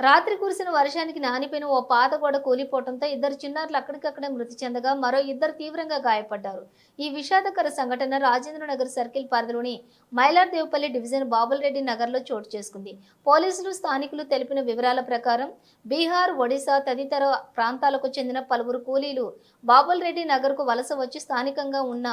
రాత్రి కురిసిన వర్షానికి నానిపోయిన ఓ పాత గోడ కూలిపోవడంతో ఇద్దరు చిన్నారులు అక్కడికక్కడే మృతి చెందగా మరో ఇద్దరు తీవ్రంగా గాయపడ్డారు. ఈ విషాదకర సంఘటన రాజేంద్రనగర్ సర్కిల్ పరిధిలోని మైలార్దేవపల్లి డివిజన్ బాబులరెడ్డి నగర్లో చోటు చేసుకుంది. పోలీసులు స్థానికులు తెలిపిన వివరాల ప్రకారం బీహార్ ఒడిశా తదితర ప్రాంతాలకు చెందిన పలువురు కూలీలు బాబులరెడ్డి నగర్కు వలస వచ్చి స్థానికంగా ఉన్న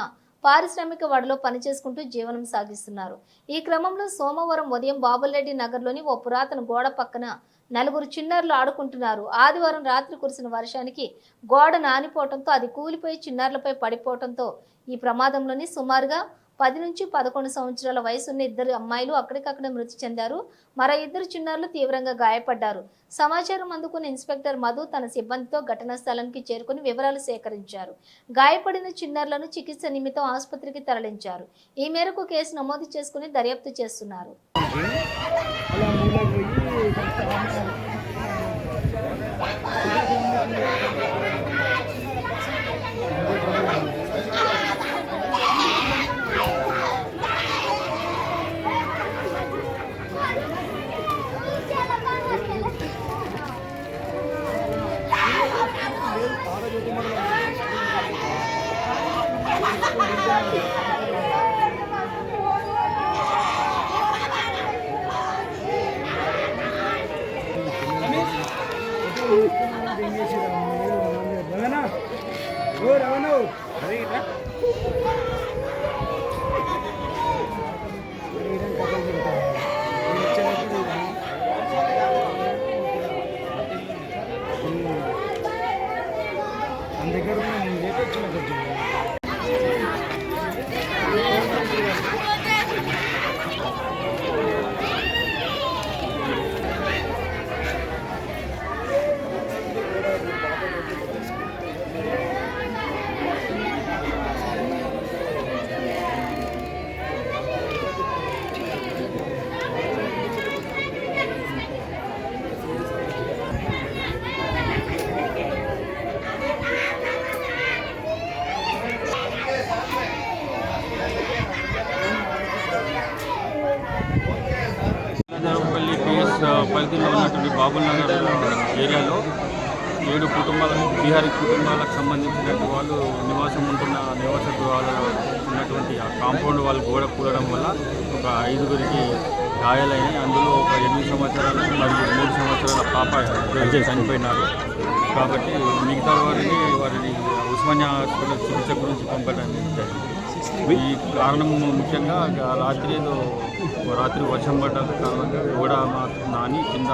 పారిశ్రామిక వాడలో పనిచేసుకుంటూ జీవనం సాగిస్తున్నారు. ఈ క్రమంలో సోమవారం ఉదయం బాబులరెడ్డి నగర్లోని ఓ పురాతన గోడ పక్కన నలుగురు చిన్నారులు ఆడుకుంటున్నారు. ఆదివారం రాత్రి కురిసిన వర్షానికి గోడ నానిపోవడంతో అది కూలిపోయి చిన్నారులపై పడిపోవడంతో ఈ ప్రమాదంలోని సుమారుగా పది నుంచి పదకొండు సంవత్సరాల వయసున్న ఇద్దరు అమ్మాయిలు అక్కడికక్కడే మృతి చెందారు. మరో ఇద్దరు చిన్నారులు తీవ్రంగా గాయపడ్డారు. సమాచారం అందుకున్న ఇన్స్పెక్టర్ మధు తన సిబ్బందితో ఘటనా స్థలానికి చేరుకుని వివరాలు సేకరించారు. గాయపడిన చిన్నారులను చికిత్స నిమిత్తం ఆసుపత్రికి తరలించారు. ఈ మేరకు కేసు నమోదు చేసుకుని దర్యాప్తు చేస్తున్నారు. Thank you. పరిధిలో ఉన్నటువంటి బాబుల్ నగర్ ఏరియాలో ఏడు కుటుంబాల బీహారీ కుటుంబాలకు సంబంధించినటువంటి వాళ్ళు నివాసం ఉంటున్న నివాస గృహాలలో ఉన్నటువంటి ఆ కాంపౌండ్ వాళ్ళు గోడ కూలడం వల్ల ఒక ఐదుగురికి గాయాలైనాయి. అందులో ఒక ఎనిమిది సంవత్సరాల మరియు మూడు సంవత్సరాల పాప చనిపోయినారు. కాబట్టి మిగతా వారిని వారిని ఉస్మానియా హాస్పిటల్ చికిత్స గురించి పంపడం జరిగింది. ఈ కారణం ముఖ్యంగా రాత్రి ఏదో రాత్రి వర్షం పడ్డ కారణంగా గోడ నాని కింద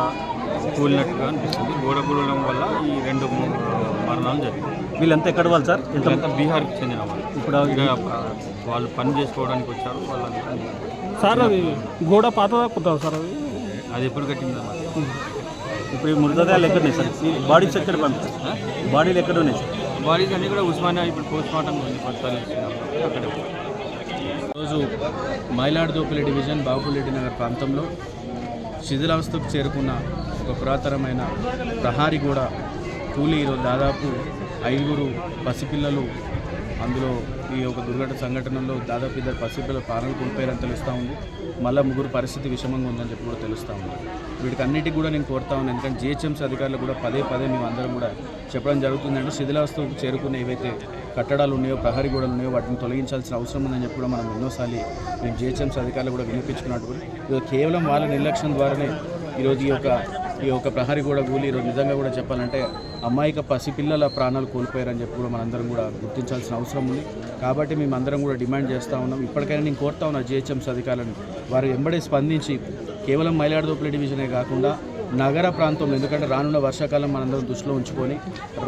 కూలినట్టుగా అనిపిస్తుంది. గోడ కూలడం వల్ల ఈ రెండు మూడు మరణాలు జరిగాయి. వీళ్ళంతా ఎక్కడ వాళ్ళు సార్? ఎంత వీళ్ళంతా బీహార్కి చెందిన వాళ్ళు. ఇప్పుడు వాళ్ళు పని చేసుకోవడానికి వచ్చారు వాళ్ళంతా సార్ అది గోడ పాతదా కొత్తదా సార్ అది అది ఎప్పుడు కట్టిందా మరి? ఇప్పుడు ఈ మృతదేహాలు ఎక్కడ ఉన్నాయి సార్ బాడీస్ ఎక్కడ పంపిస్తారు బాడీలు ఎక్కడ ఉన్నాయి సార్? బాడీస్ అన్ని కూడా ఉస్మానియా ఇప్పుడు పోస్ట్ మార్టం ఉంది అక్కడ. రోజు మైలాడుదోపల్లి డివిజన్ బాపులెడ్డి నగర్ ప్రాంతంలో శిథిలావస్థకు చేరుకున్న ఒక పురాతనమైన ప్రహారీ కూడా కూలి ఈరోజు దాదాపు ఐదుగురు పసిపిల్లలు అందులో ఈ యొక్క దుర్ఘటన సంఘటనలో దాదాపు ఇద్దరు పసిపిల్లలు ప్రాణాలు కోల్పోయారని తెలుస్తూ ఉంది. మళ్ళీ ముగ్గురు పరిస్థితి విషమంగా ఉందని చెప్పి కూడా తెలుస్తూ ఉంది. వీటికి అన్నిటికీ కూడా నేను కోరుతా ఉన్నాను. ఎందుకంటే జిహెచ్ఎంసీ అధికారులు కూడా పదే పదే మేము అందరం కూడా చెప్పడం జరుగుతుందంటే శిథిలావస్థకు చేరుకున్న ఏవైతే కట్టడాలు ఉన్నాయో ప్రహరీ గోడలు ఉన్నాయో వాటిని తొలగించాల్సిన అవసరం ఉందని చెప్పి కూడా మనం ఎన్నోసార్లు మేము జిహెచ్ఎంసీ అధికారులు కూడా వినిపించుకున్నట్టు కూడా. ఇది కేవలం వాళ్ళ నిర్లక్ష్యం ద్వారానే ఈరోజు ఈ యొక్క ఈ యొక్క ప్రహరీ కూడా కూలి ఈరోజు నిజంగా కూడా చెప్పాలంటే అమ్మాయిక పసిపిల్లల ప్రాణాలు కోల్పోయారని చెప్పి కూడా మనందరం కూడా గుర్తించాల్సిన అవసరం ఉంది. కాబట్టి మేము అందరం కూడా డిమాండ్ చేస్తూ ఉన్నాం. ఇప్పటికైనా నేను కోరుతా ఉన్నా జిహెచ్ఎంసీ అధికారులను. వారు వెంబడే స్పందించి కేవలం మైలాడదోపుల డివిజనే కాకుండా నగర ప్రాంతంలో ఎందుకంటే రానున్న వర్షాకాలం మనందరం దృష్టిలో ఉంచుకొని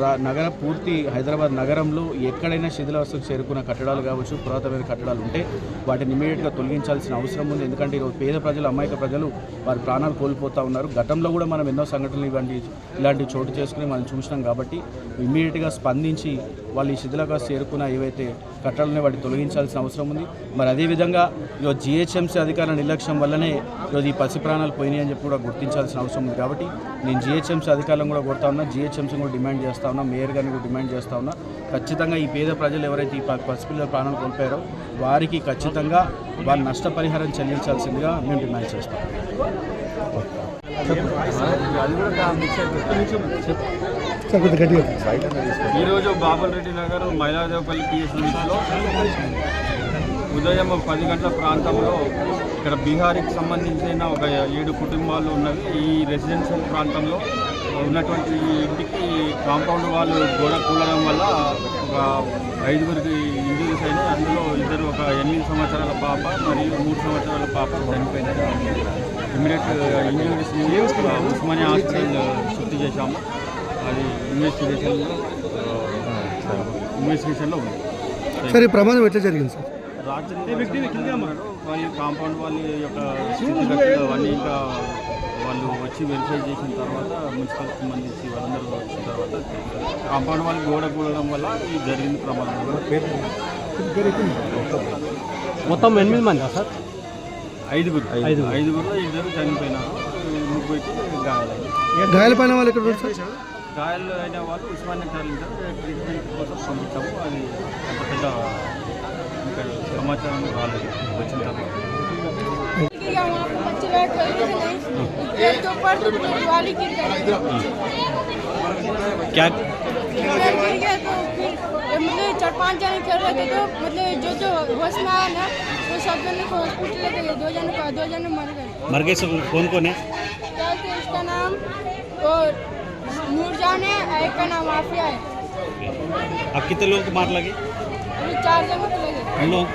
రా నగర పూర్తి హైదరాబాద్ నగరంలో ఎక్కడైనా శిథిలావస్థకు చేరుకున్న కట్టడాలు కావచ్చు పురాతనమైన కట్టడాలు ఉంటే వాటిని ఇమీడియట్గా తొలగించాల్సిన అవసరం ఉంది. ఎందుకంటే ఈరోజు పేద ప్రజలు అమాయక ప్రజలు వారి ప్రాణాలు కోల్పోతూ ఉన్నారు. గతంలో కూడా మనం ఎన్నో సంఘటనలు ఇలాంటి ఇలాంటి చోటు చేసుకుని మనం చూసినాం కాబట్టి ఇమీడియట్గా స్పందించి వాళ్ళు ఈ శిథిలాగా చేరుకున్న ఏవైతే కట్టడాలు వాటిని తొలగించాల్సిన అవసరం ఉంది. మరి అదేవిధంగా ఈరోజు జిహెచ్ఎంసీ అధికారుల నిర్లక్ష్యం వల్లనే ఈరోజు ఈ పసి ప్రాణాలు పోయినాయి అని చెప్పి కూడా గుర్తించాల్సిన అవసరం ఉంది కాబట్టి నేను జిహెచ్ఎంసీ అధికారులను కూడా కొడతా ఉన్నా జిహెచ్ఎంసీ కూడా డిమాండ్ చేస్తా ఉన్నా మేయర్ గారిని కూడా డిమాండ్ చేస్తా ఉన్నా. ఖచ్చితంగా ఈ పేద ప్రజలు ఎవరైతే ఈ పసిపిల్లల ప్రాణాలు కోల్పోయారో వారికి ఖచ్చితంగా వాళ్ళ నష్టపరిహారం చెల్లించాల్సిందిగా మేము డిమాండ్ చేస్తాం. అది కూడా ఈరోజు బాబుల్ రెడ్డి నగర్ మైలాదేవపల్లి పిఎస్ లిమిట్లో ఉదయం పది గంటల ప్రాంతంలో ఇక్కడ బీహార్కి సంబంధించిన ఒక ఏడు కుటుంబాలు ఉన్నవి. ఈ రెసిడెన్షియల్ ప్రాంతంలో ఉన్నటువంటి ఇంటికి కాంపౌండ్ వాళ్ళు గోడ కూలడం వల్ల ఒక ఐదుగురికి ఇంజురీస్ అయినాయి. అందులో ఇద్దరు ఒక ఎనిమిది సంవత్సరాల పాప మరియు మూడు సంవత్సరాల పాప చనిపోయినాయి. Immediate injuries Osmania hospital shift చేశాము. అది ఇన్వెస్టిగేషన్లో ఇన్వెస్టిగేషన్లో ఉంది. సార్ ఈ ప్రమాదం ఎట్లా జరిగింది సార్? రాజ్యం మరియు కాంపౌండ్ వాళ్ళ యొక్క స్థితిగతులు అవన్నీ ఇంకా వాళ్ళు వచ్చి వెరిఫై చేసిన తర్వాత మున్సిపల్ సంబంధించి వాళ్ళందరూ వచ్చిన తర్వాత కాంపౌండ్ వాళ్ళు గోడ కూడడం వల్ల ఇది జరిగింది ప్రమాదం. మొత్తం ఎనిమిది మంది సార్? ఐదుగురు. ఐదుగురు. ఇద్దరు చనిపోయినారు. ముగ్గురికి గాయాలయ్యాయి. గాయాలపైన వాళ్ళు ఎక్కడ సార్? గాయాలు అయిన వాళ్ళు ఉస్మానియా తరలించారు ట్రీట్మెంట్ కోసం పంపించాము అది అంత పెద్ద ఇంకా సమాచారం రాలేదు వచ్చిన తర్వాత गिर गया वहाँ पे बच्चे बैठ कर थे नहीं पेड़ के ऊपर तो पूरी दिवाली गिर गई क्या पेड़ गिर गया तो फिर ये मतलब चार पांच जने खेल रहे थे तो मतलब जो जो होश में आया ना वो सब जने को हॉस्पिटल लेके गए दो जने को दो जने मर गए मर गए सब कौन कौन है क्या थे उसका नाम और नूरजान है एक का नाम आफिया है। अब कितने लोगों को मार लगे? चार जगह लगे। उन लोग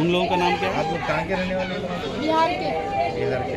उन लोगों का नाम क्या है? आप लोग कहाँ के रहने वाले बिहार के।